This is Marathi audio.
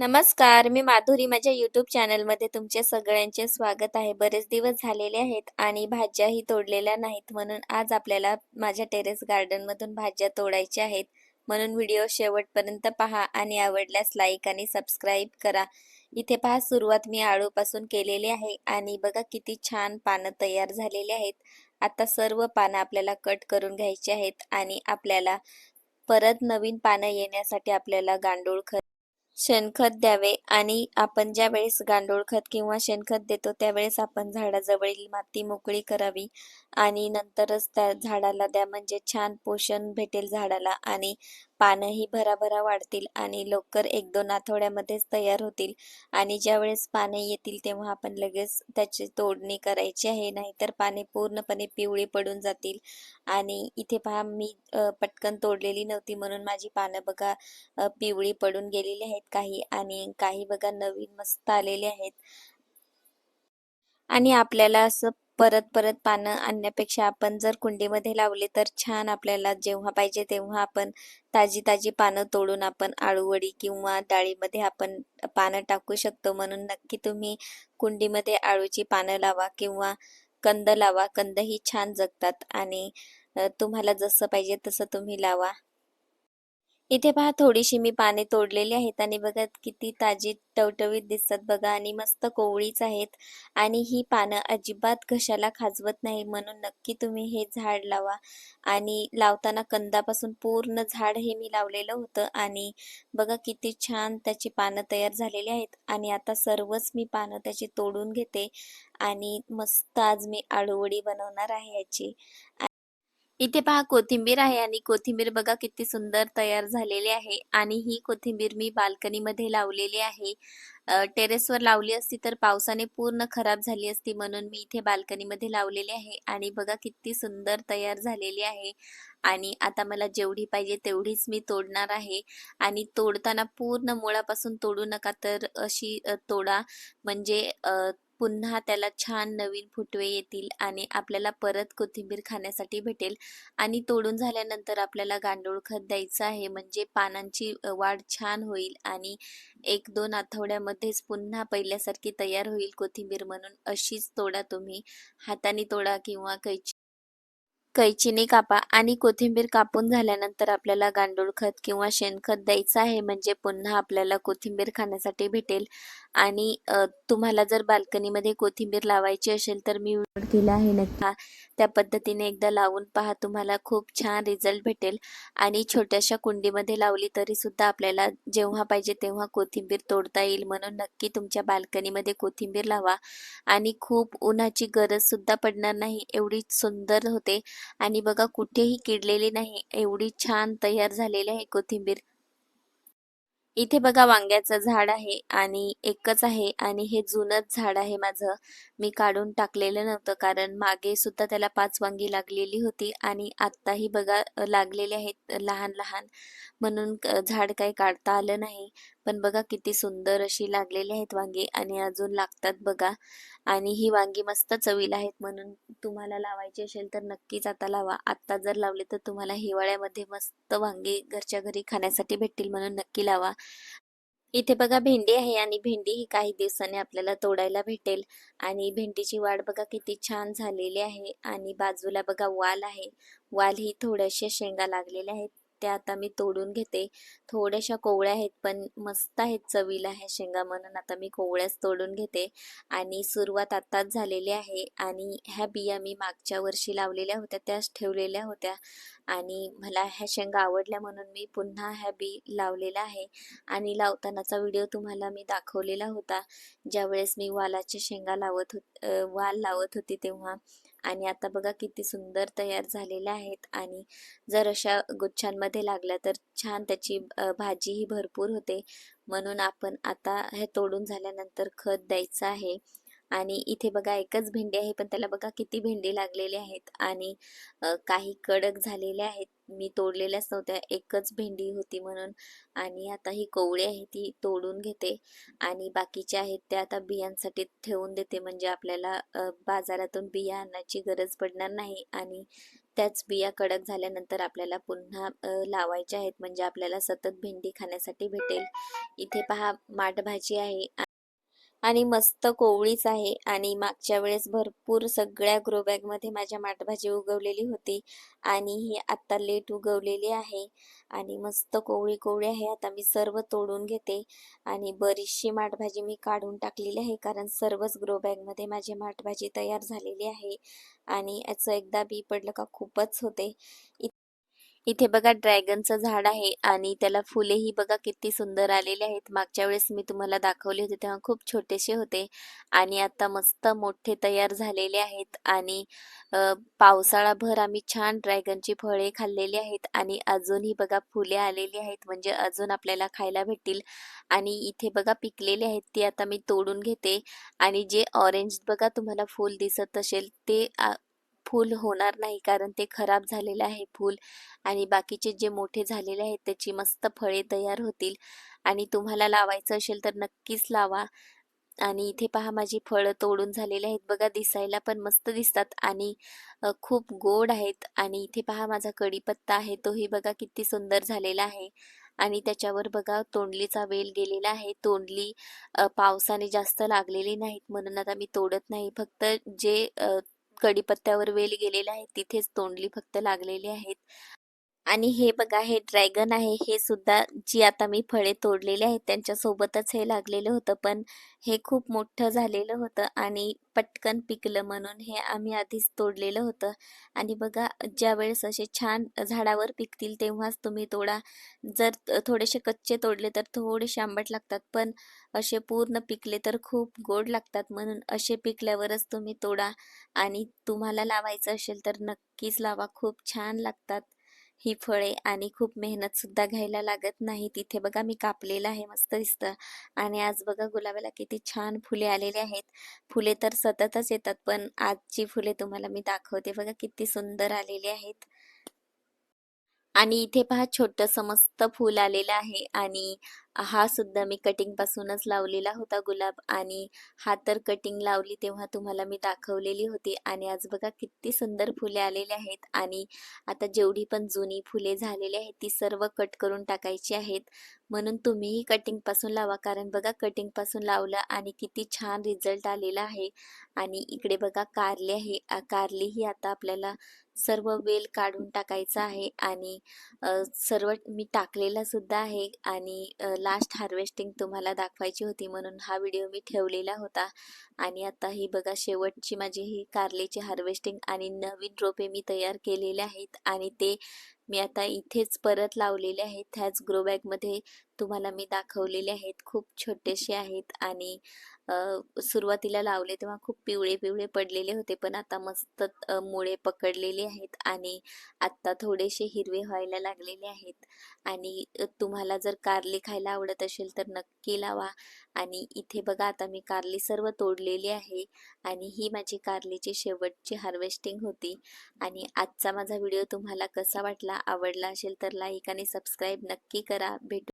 नमस्कार मी माधुरी माझ्या यूट्यूब चॅनलमध्ये तुमचे सगळ्यांचे स्वागत आहे. बरेच दिवस झालेले आहेत आणि भाज्याही तोडलेल्या नाहीत म्हणून आज आपल्याला माझ्या टेरेस गार्डनमधून भाज्या तोडायच्या आहेत. म्हणून व्हिडिओ शेवटपर्यंत पहा आणि आवडल्यास लाईक आणि सबस्क्राईब करा. इथे पहा सुरुवात मी आळूपासून केलेली आहे आणि बघा किती छान पानं तयार झालेली आहेत. आता सर्व पानं आपल्याला कट करून घ्यायची आहेत आणि आपल्याला परत नवीन पानं येण्यासाठी आपल्याला गांडूळ खत शेणखत द्यावे आणि आपण ज्या वेळेस गांडूळ खत किंवा शेणखत देतो त्यावेळेस आपण झाडाजवळील माती मोकळी करावी आणि नंतरच त्या झाडाला द्या. म्हणजे छान पोषण भेटेल झाडाला आणि पानंही भराभरा वाढतील आणि लवकर एक दोन आठवड्यामध्येच तयार होतील. आणि ज्या वेळेस पाने येतील तेव्हा आपण लगेच त्याची तोडणी करायची आहे. नाहीतर पाने पूर्णपणे पिवळी पडून जातील. आणि इथे पहा मी पटकन तोडलेली नव्हती म्हणून माझी पानं बघा पिवळी पडून गेलेली आहेत काही आणि काही बघा नवीन मस्त आलेले आहेत. आणि आपल्याला असं परत परत पानं आणण्यापेक्षा आपण जर कुंडीमध्ये लावले तर छान आपल्याला जेव्हा पाहिजे तेव्हा आपण ताजी ताजी पानं तोडून आपण आळूवडी किंवा डाळीमध्ये आपण पानं टाकू शकतो. म्हणून नक्की तुम्ही कुंडीमध्ये आळूची पानं लावा किंवा कंद लावा. कंद ही छान जगतात आणि तुम्हाला जसं पाहिजे तसं तुम्ही लावा. इथे पहा थोडीशी मी पाने तोडलेली आहेत आणि बघा किती ताजी टवटवीत दिसतात बघा आणि मस्त कोवळीच आहेत आणि ही पानं अजिबात घशाला खाजवत नाही म्हणून नक्की तुम्ही हे झाड लावा. आणि लावताना कंदापासून पूर्ण झाड हे मी लावलेलं होतं आणि बघा किती छान त्याची पानं तयार झालेली आहेत आणि आता सर्वच मी पानं त्याची तोडून घेते आणि मस्त आज मी आळूवडी बनवणार आहे याची. इथे पहा कोथिंबीर आहे आणि कोथिंबीर बघा किती सुंदर तयार झालेली आहे. आणि ही कोथिंबीर मी बाल्कनीमध्ये लावलेली आहे. टेरेसवर लावली असती तर पावसाने पूर्ण खराब झाली असती म्हणून मी इथे बाल्कनीमध्ये लावलेली आहे. आणि बघा किती सुंदर तयार झालेली आहे. आणि आता मला जेवढी पाहिजे तेवढीच मी तोडणार आहे. आणि तोडताना पूर्ण मुळापासून तोडू नका तर अशी तोडा. म्हणजे पुन्हा त्याला छान नवीन फुटवे येतील आणि आपल्याला परत कोथिंबीर खाण्यासाठी भेटेल. आणि तोडून झाल्यानंतर आपल्याला गांडूळ खत द्यायचं आहे. म्हणजे पानांची वाढ छान होईल आणि एक दोन आठवड्यामध्येच पुन्हा पहिल्यासारखी तयार होईल कोथिंबीर म्हणून. अशीच तोडा तुम्ही. हाताने तोडा किंवा कैची कैचीने कापा आणि कोथिंबीर कापून झाल्यानंतर आपल्याला गांडूळ खत किंवा शेणखत द्यायचं आहे म्हणजे पुन्हा आपल्याला कोथिंबीर खाण्यासाठी भेटेल. आणि तुम्हाला जर बाल्कनीमध्ये कोथिंबीर लावायची असेल तर मी केला आहे नक्का. त्या पद्धतीने एकदा लावून पहा तुम्हाला खूप छान रिझल्ट भेटेल. आणि छोट्याशा कुंडीमध्ये लावली तरी सुद्धा आपल्याला जेव्हा पाहिजे तेव्हा कोथिंबीर तोडता येईल. म्हणून नक्की तुमच्या बाल्कनीमध्ये कोथिंबीर लावा. आणि खूप उन्हाची गरज सुद्धा पडणार नाही एवढी सुंदर होते. आणि बघा कुठेही किडलेली नाही. एवढी छान तयार झालेली आहे कोथिंबीर. इथे बघा वांग्याचं झाड आहे आणि एकच आहे आणि हे जुनच झाड आहे माझं. मी काढून टाकलेलं नव्हतं कारण मागे सुद्धा त्याला पाच वांगी लागलेली होती आणि आत्ताही बघा लागलेले आहेत लहान लहान म्हणून झाड काही काढता आलं नाही. पण बघा किती सुंदर अशी लागलेली आहेत वांगी आणि अजून लागतात बघा. आणि ही वांगी मस्त चवीला आहेत म्हणून तुम्हाला लावायची असेल तर नक्कीच आता लावा. आता जर लावले तर तुम्हाला हिवाळ्यामध्ये मस्त वांगी घरच्या घरी खाण्यासाठी भेटतील म्हणून नक्की लावा. इथे बघा भेंडी आहे आणि भेंडी ही काही दिवसांनी आपल्याला तोडायला भेटेल. आणि भेंडीची वाढ बघा किती छान झालेली आहे. आणि बाजूला बघा वाल आहे. वाल ही थोड्याशा शेंगा लागलेल्या आहेत. त्या आता मी तोडून घेते. थोड्याशा कोवळ्या आहेत पण मस्त आहेत चवीला ह्या शेंगा म्हणून. आता मी कोवळ्याच तोडून घेते. आणि सुरुवात आत्ताच झालेली आहे. आणि ह्या बिया मी मागच्या वर्षी लावलेल्या होत्या त्याच ठेवलेल्या होत्या. आणि मला ह्या शेंगा आवडल्या म्हणून मी पुन्हा ह्या बी लावलेला आहे. आणि लावतानाचा व्हिडिओ तुम्हाला मी दाखवलेला होता. ज्यावेळेस मी वालाच्या शेंगा लावत होत वाल लावत होती तेव्हा. आणि आता बघा किती सुंदर तयार झालेल्या आहेत. आणि जर अशा गुच्छांमध्ये लागल्या तर छान त्याची भाजीही भरपूर होते. म्हणून आपण आता हे तोडून झाल्यानंतर खत द्यायचं आहे. आणि इथे बघा एकच भेंडी आहे पण त्याला बघा किती भेंडी लागलेली आहेत. आणि काही कडक झालेल्या आहेत. मी तोडलेल्याच नव्हत्या एकच भेंडी होती म्हणून. आणि आता ही कोवळी आहे ती तोडून घेते. आणि बाकीच्या आहेत त्या आता बियांसाठी ठेवून देते. म्हणजे आपल्याला बाजारातून बिया आणण्याची गरज पडणार नाही. आणि त्याच बिया कडक झाल्यानंतर आपल्याला पुन्हा लावायच्या आहेत. म्हणजे आपल्याला सतत भेंडी खाण्यासाठी भेटेल. इथे पहा माठ भाजी आहे. आणि मस्त कोवळीच आहे. आणि मागच्या वेळेस भरपूर सगळ्या ग्रो माझ्या माठभाजी उगवलेली होती. आणि ही आता लेट उगवलेली आहे. आणि मस्त कोवळी कोवळी आहे. आता मी सर्व तोडून घेते. आणि बरीचशी माठभाजी मी काढून टाकलेली आहे. कारण सर्वच ग्रो माझी माठभाजी तयार झालेली आहे. आणि याचं एकदा बी पडलं का खूपच होते. इथे बघा ड्रॅगनचं झाड आहे आणि त्याला फुलेही बघा किती सुंदर आलेले आहेत. मागच्या वेळेस मी तुम्हाला दाखवले होते तेव्हा खूप छोटेसे होते आणि आता मस्त मोठे तयार झालेले आहेत आणि पावसाळाभर आम्ही छान ड्रॅगनची फळे खाल्लेली आहेत आणि अजूनही बघा फुले आलेली आहेत म्हणजे अजून आपल्याला खायला भेटतील. आणि इथे बघा पिकलेले आहेत ते आता मी तोडून घेते आणि जे ऑरेंज बघा तुम्हाला फूल दिसत असेल ते फूल होणार नाही कारण ते खराब झालेलं आहे फूल आणि बाकीचे जे मोठे झालेले आहेत त्याची मस्त फळे तयार होतील. आणि तुम्हाला लावायचं असेल तर नक्कीच लावा. आणि इथे पहा माझी फळं तोडून झालेली आहेत. बघा दिसायला पण मस्त दिसतात आणि खूप गोड आहेत. आणि इथे पहा माझा कढीपत्ता आहे. तोही बघा किती सुंदर झालेला आहे. आणि त्याच्यावर बघा तोंडलीचा वेल गेलेला आहे. तोंडली पावसाने जास्त लागलेली नाहीत म्हणून आता मी तोडत नाही. फक्त जे कडीपत्त्यावर वेल गेलेला आहे. तिथेच तोंडली फक्त लागलेली आहेत. आणि हे बघा हे ड्रॅगन आहे हे सुद्धा जी आता मी फळे तोडलेली आहेत त्यांच्यासोबतच हे लागलेलं होतं. पण हे खूप मोठं झालेलं होतं आणि पटकन पिकलं म्हणून हे आम्ही आधीच तोडलेलं होतं. आणि बघा ज्या वेळेस असे छान झाडावर पिकतील तेव्हाच तुम्ही तोडा. जर थोडेसे कच्चे तोडले तर थोडेसे आंबट लागतात पण असे पूर्ण पिकले तर खूप गोड लागतात म्हणून असे पिकल्यावरच तुम्ही तोडा. आणि तुम्हाला लावायचं असेल तर नक्कीच लावा खूप छान लागतात. ही फळे आणि खूप मेहनत सुद्धा घ्यायला लागत नाही. तिथे बघा मी कापलेलं आहे मस्त दिसतं. आणि आज बघा गुलाबाला किती छान फुले आलेले आहेत. फुले तर सततच येतात पण आजची फुले तुम्हाला मी दाखवते. बघा किती सुंदर आलेली आहेत. आणि इथे पहा छोटस मस्त फूल आलेलं आहे आणि हा सुद्धा मी कटिंग पासूनच लावलेला होता गुलाब आणि हा तर कटिंग लावली तेव्हा तुम्हाला मी दाखवलेली होती आणि आज बघा किती सुंदर फुले आलेले आहेत आणि आता जेवढी पण जुनी फुले झालेली आहेत ती सर्व कट करून टाकायची आहेत. म्हणून तुम्हीही कटिंगपासून लावा कारण बघा कटिंगपासून लावलं आणि किती छान रिझल्ट आलेला आहे. आणि इकडे बघा कारली आहे कारली ही आता आपल्याला सर्व वेल काढून टाकायचा आहे आणि सर्व मी टाकलेला सुद्धा आहे आणि लास्ट हार्वेस्टिंग तुम्हाला दाखवायची होती म्हणून हा व्हिडिओ मी ठेवलेला होता. आणि आता ही बघा शेवटची माझी ही कारलेची हार्वेस्टिंग आणि नवीन रोपे मी तयार केलेले आहेत आणि ते मी आता इथेच परत लावलेले आहेत. ह्याच ग्रो तुम्हाला मी दाखवलेले आहेत. खूप छोटेसे आहेत आणि सुरुवातीला लावले तेव्हा खूप पिवळे पिवळे पडलेले होते पण आता मस्त मुळे पकडलेले आहेत आणि आत्ता थोडेसे हिरवे व्हायला लागलेले आहेत. आणि तुम्हाला जर कारली खायला आवडत असेल तर नक्की लावा. आणि इथे बघा आता मी कारली सर्व तोडलेली आहे आणि ही माझी कारलीची शेवटची हार्वेस्टिंग होती. आणि आजचा माझा व्हिडिओ तुम्हाला कसा वाटला आवडला असेल तर लाईक आणि सबस्क्राईब नक्की करा. भेटू